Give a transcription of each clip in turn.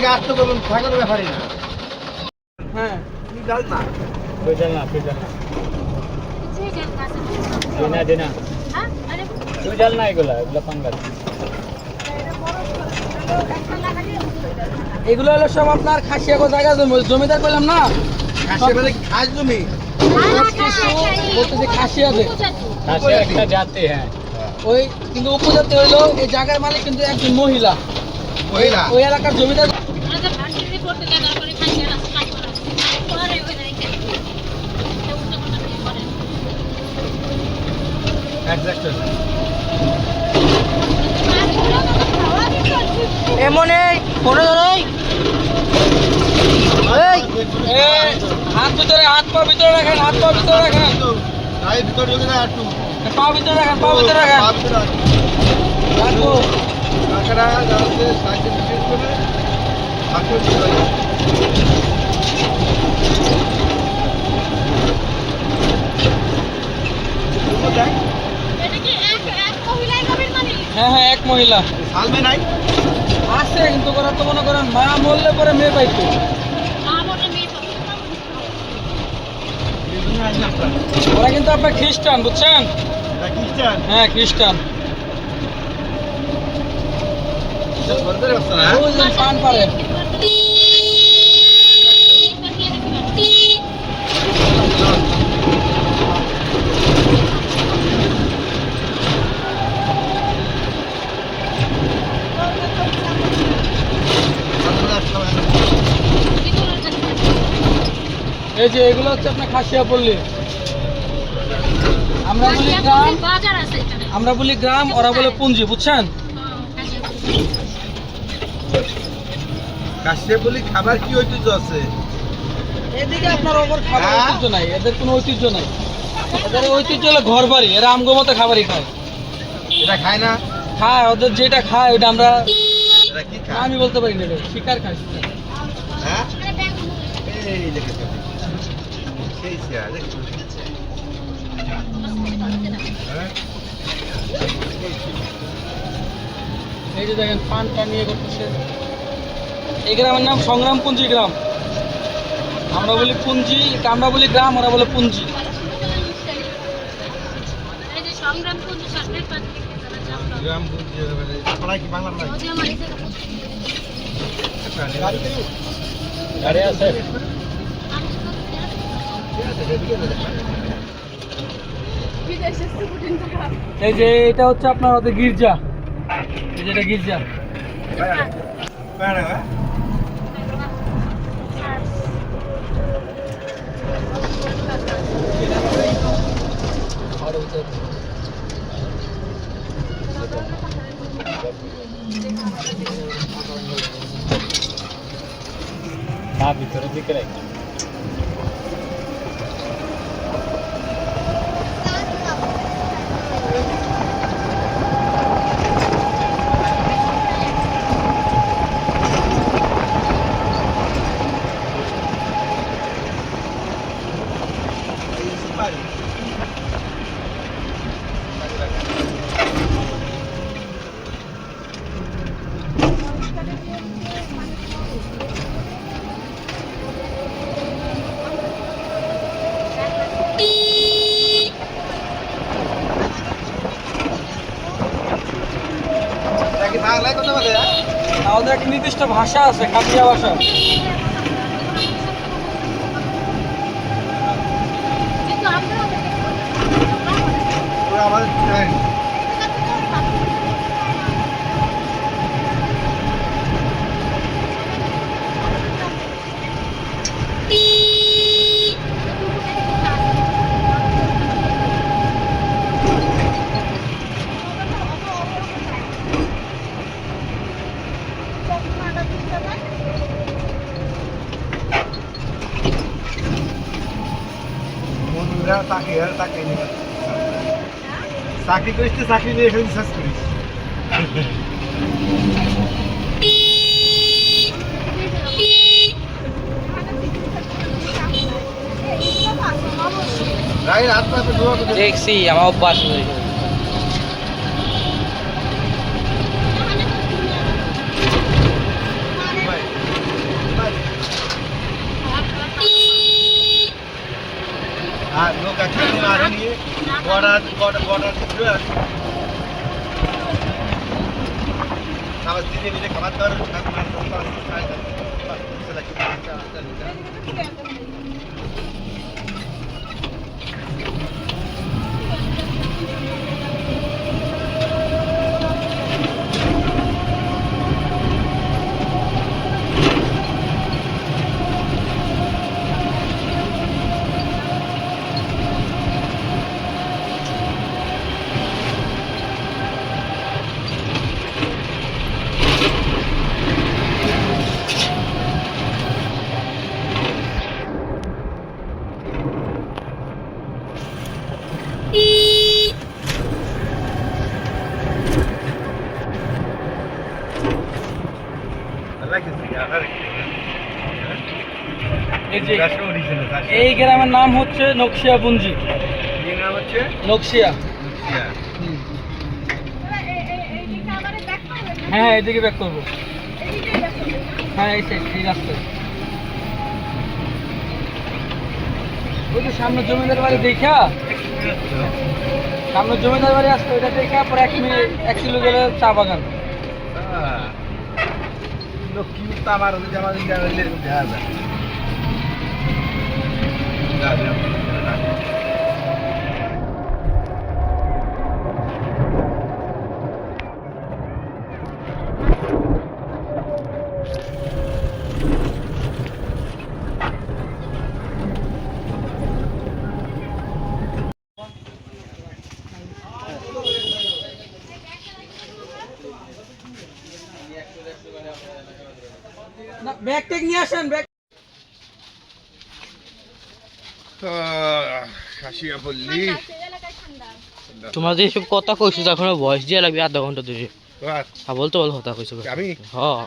থেকে থাকার না। হ্যাঁ, এগুলো হলো সব আপনার খাসিয়া জায়গা জমি জমিদার করলাম না? মানে একটা হ্যাঁ। ওই কিন্তু উপজাতি হইল এই জায়গার মালিক কিন্তু একজন মহিলা। মহিলা? ওই এলাকার জমিদার অ্যাডজাস্ট এমন এই ফোনে হাত ভিতরে হাত পা ভিতরে রাখেন হাত পা ভিতরে রাখেন। ভিতরে না একটু পা। ভিতরে রাখেন পা ভিতরে রাখেন। পা ভিতরে রাখো। রাখো। কাঁকড়া যাচ্ছে সাইডে করে হাতে চলে যায়। দুটো দেখ, হ্যাঁ হ্যাঁ এক মহিলা। সালমে নাই? আছে কিন্তু ওরা তো মনে করেন মা মরলে পরে মেয়ে পাইতো। ওরা কিন্তু আপনার খ্রিস্টান বুঝছেন? হ্যাঁ খ্রিস্টান। পান পারে এই যে এগুলো হচ্ছে আপনার খাসিয়া পল্লী। আমরা বলি গ্রাম বাজার আছে এখানে। আমরা বলি গ্রাম ওরা বলে পুঞ্জি বুঝছেন? কাশিয়া বলি খাবার কি ঐতিহ্য আছে? এদিকে আপনার ওপর খাবার হ্যাঁ? ঐতিহ্য নাই এদের কোনো ঐতিহ্য নাই। এদের ঐতিহ্য হলো ঘর বাড়ি এরা আমগো মতো খাবারই খায়। এটা খায় না? খায় ওদের যেটা খায় ওটা আমরা আমি বলতে পারি না শিকার খায়। হ্যাঁ এই সেই চেয়ার হ্যাঁ? এই যে দেখেন পান টান নিয়ে করতেছে। এই গ্রামের নাম সংগ্রামপুঞ্জি গ্রাম। আমরা বলি পুঞ্জি আমরা বলি গ্রাম ওরা বলে পুঞ্জি। গ্রাম মানে কি গাড়ি আছে। এই যে এটা হচ্ছে আপনার ওদের গির্জা। এই যে এটা গির্জা। হ্যাঁ ভিতরে দিকে রাখ। কি বাংলায় কথা বলে হ্যাঁ? আর ওদের একটা নির্দিষ্ট ভাষা আছে কাটিয়া ভাষা। কিন্তু আমরা আমাদের চাকরি নিয়ে এখানে রিসার্চ করিস। দেখছি আমার অভ্যাস হয়ে আর লোক একসাথে আর নিয়ে বর্ডার বর্ডার বর্ডার মিলে খাবার দাবার এই যে এই গ্রামের নাম হচ্ছে নকশিয়া পুঞ্জি নকশিয়া। হ্যাঁ এদিকে ব্যাক করব। হ্যাঁ এই সাইড এই রাস্তায়। ওই তো সামনে জমিদার বাড়ি দেখা? সামনে জমিদার বাড়ি আসতো ওইটা দেখা পরে এক মিনিট এক কিলো গেলে চা বাগান। আহ, লোক কি উঠতা আমার ওদিকে আমার ওদিকে আমার এরকম দেখা যায়। যা, যা, যা। না ব্যাগ টেক নিয়ে আসেন ব্যাগ খাসিয়া পল্লী তোমার যে সব কথা কইছো তখন ভয়েস দিয়ে লাগবে আধা ঘণ্টা ধরে। হ্যাঁ বলতে বল কথা কইছো। আমি? হ্যাঁ।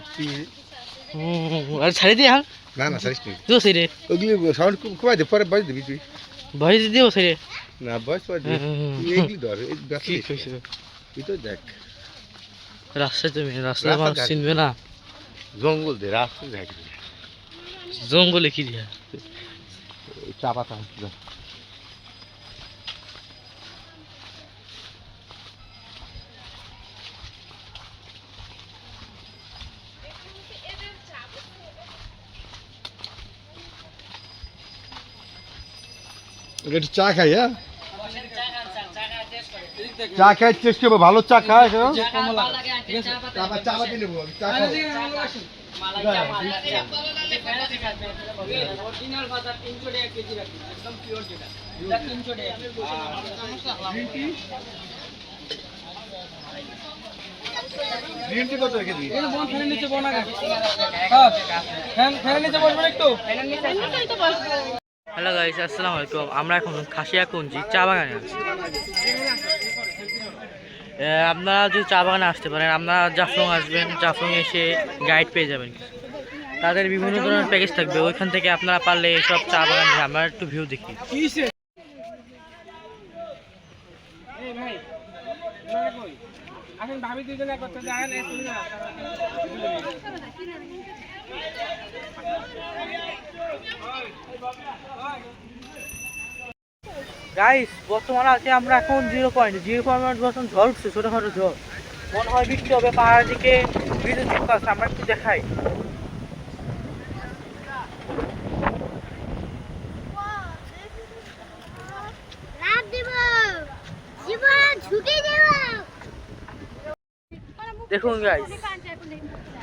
আর ছাড়ি দিয়ে হ্যাঁ না না সারিস নি। দিও সেই ওগুলি সাউন্ড কমাই দে পরে বয়স দিবি তুই। ভয়েস দিও সেই না হুম, হুম। এইগুলি ধর এই। কইছো? তুই তো দেখ। রাস্তায় তুমি রাস্তা মানুষ চিনবে না। জঙ্গল দে রাস্তা দেখ। জঙ্গলে কি দিয়া? চা একটু চা খাই হ্যাঁ? চা খাই টেস্ট করব। ভালো চা খায় যে কমলা ঠিক আছে চা নেব। গ্রিন টি কত রেখে দিই এই বোন ফ্যানের নিচে বোন আগে। হ্যাঁ ফ্যান ফ্যানের নিচে বসবেন একটু। হ্যালো গাইস আসসালামু আলাইকুম আমরা এখন খাসিয়া কুঞ্জি চা বাগানে আছি। আপনারা যদি চা বাগানে আসতে পারেন, আপনারা জাফলং আসবেন, জাফলং এসে গাইড পেয়ে যাবেন তাদের বিভিন্ন ধরনের প্যাকেজ থাকবে, ওইখান থেকে আপনারা পারলে সব চা বাগান আমরা একটু ভিউ দেখি। ভাবি দুইজনে করতে গাইস বর্তমানে আছে আমরা এখন জিরো পয়েন্ট জিরো পয়েন্ট বর্তমান ঝড় উঠছে ছোটোখাটো ঝড়। মনে হয় বৃষ্টি হবে পাহাড়ের দিকে বিদ্যুৎ চমকাচ্ছে আমরা একটু দেখাই। দেখুন গাইস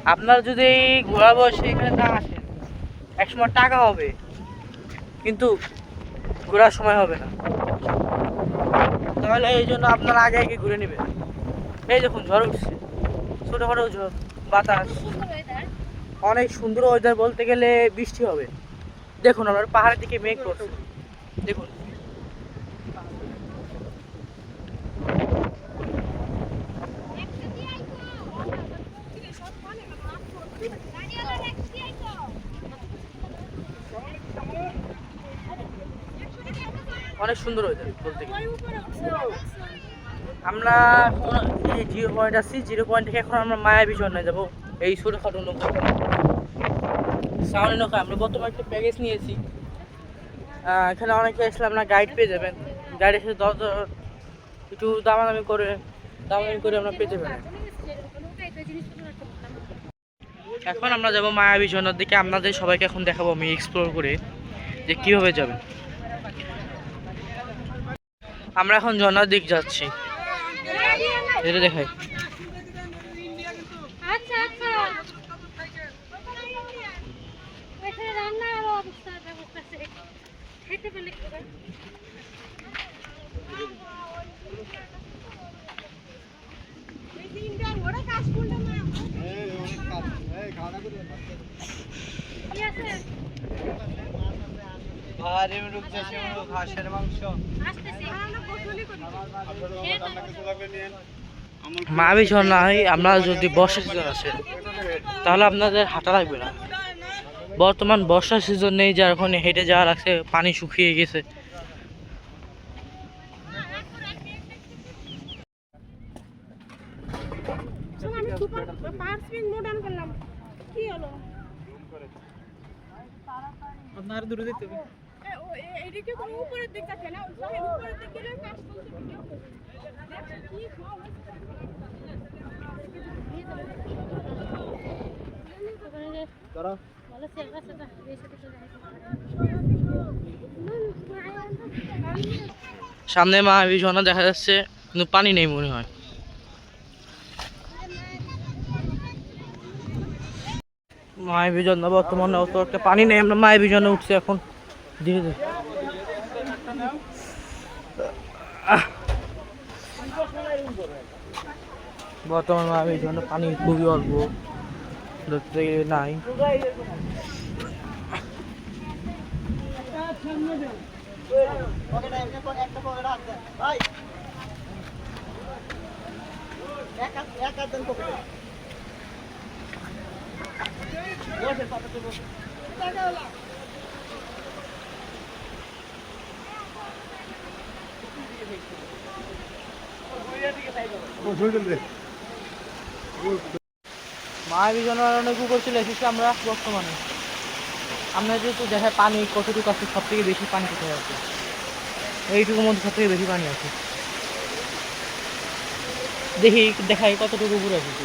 আপনারা যদি ঘোড়া বয়সে এখানে না আসেন, একসময় টাকা হবে, কিন্তু ঘোরার সময় হবে না। তাহলে এই জন্য আপনারা আগে আগে ঘুরে নেবেন। এই দেখুন, ঝড় উঠছে। ছোটোখাটো ঝড়, বাতাস। অনেক সুন্দর ওয়েদার বলতে গেলে বৃষ্টি হবে। দেখুন, আমরা পাহাড়ের দিকে মেঘ করছে। দেখুন। অনেক সুন্দর ওয়েদার বলতে গেলে। আমরা এই জিরো পয়েন্ট আছি, জিরো পয়েন্ট থেকে এখন আমরা মায়াবী ঝর্ণায় যাব। এই ছোটোখাটো নৌকা। সাউন্ড নৌকা আমরা বর্তমানে একটা প্যাকেজ নিয়েছি। এখানে অনেকে আসলে আপনার গাইড পেয়ে যাবেন। গাইড এসে দশ একটু দামাদামি করে দামাদামি করে আমরা পেয়ে যাবেন এখন আমরা যাব মায়াবী ঝর্ণার দিকে। আপনাদের সবাইকে এখন দেখাবো, আমি এক্সপ্লোর করে যে কীভাবে যাবেন। আমরা এখন ঝর্ণার দিক যাচ্ছি। এটা দেখাই। আচ্ছা কি আছে? ঘাসের মাংস। তো- মায়াবী ঝর্ণায় আমরা যদি বর্ষা সিজন আসে তাহলে আপনাদের হাঁটা লাগবে না। বর্তমান বর্ষা সিজন নেই যার ওখানে হেঁটে যাওয়া লাগছে পানি শুকিয়ে গেছে। শোনো, আমি সুপার পাঁচ মিনিট মোট অন করলাম। কি হলো? আপনার দূরে যেতে হবে। কোনো উপরের দিক থাকে না উপরের দিক গেলে কাজ কি ভালো বেশি কিছু সামনে মায়াবী ঝর্ণা দেখা যাচ্ছে কিন্তু পানি নেই মনে হয়। মায়াবী ঝর্ণা বর্তমানে অত একটা পানি নেই আমরা মায়াবী ঝর্ণা উঠছি এখন। ধীরে ধীরে। বর্তমান মায়াবী ঝর্ণা পানি খুবই অল্প। দেখতে গেলে নাই। মায়াবী আমরা আমরা যেহেতু পানি, কতটুকু সব থেকে বেশি পানি আছে? সব থেকে বেশি পানি আছে। দেখি, দেখাই কতটুকু উপরে এসেছি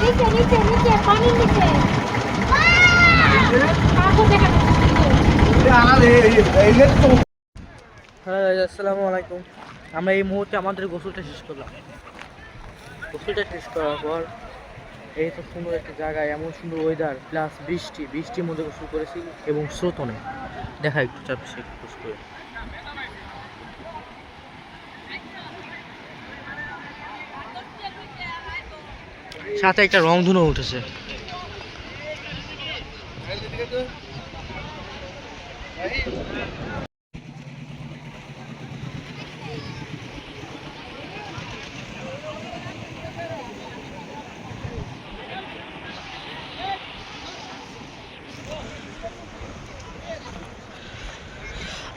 নিচে নিচে নিচে পানির নিচে পাথর দেখা যাচ্ছে হ্যাঁ আসসালামু আলাইকুম। আমরা এই মুহূর্তে আমাদের গোসলটা শেষ করলাম। গোসলটা শেষ করার পর এই তো সুন্দর একটা জায়গায় এমন সুন্দর ওয়েদার প্লাস বৃষ্টি, বৃষ্টির মধ্যে গোসল করেছি এবং স্রোত নেই দেখা একটু চাপ, সে গোসল করে সাথে একটা রং রংধনু উঠেছে।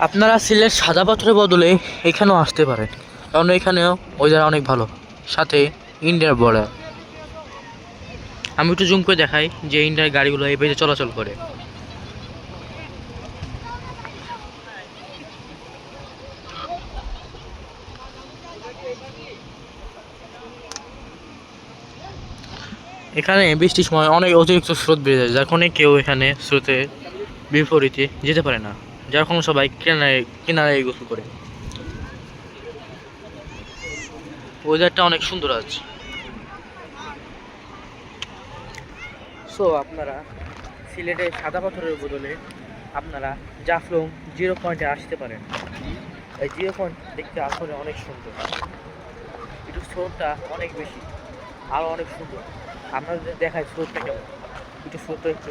আপনারা সিলেট সাদা পাথরের বদলে এখানেও আসতে পারেন। কারণ এখানেও ওয়েদার অনেক ভালো। সাথে ইন্ডিয়ার বর্ডার আমি একটু জুম করে দেখাই যে ইন্ডিয়ার গাড়িগুলো এই পেজে চলাচল করে। এখানে বৃষ্টির সময় অনেক অতিরিক্ত স্রোত বেড়ে যায় কারণে কেউ এখানে স্রোতে বিপরীতে যেতে পারে না। যার কারণে সবাই কিনারে কিনারে গোসল করে। ওয়েদারটা অনেক সুন্দর আছে সো আপনারা সিলেটে সাদা পাথরের বদলে আপনারা জাফলং জিরো পয়েন্টে আসতে পারেন। এই জিরো পয়েন্ট দেখতে আসলে অনেক সুন্দর। একটু স্রোতটা অনেক বেশি আরও অনেক সুন্দর। আপনাদের দেখায় স্রোতটা কেমন? একটু স্রোতটা একটু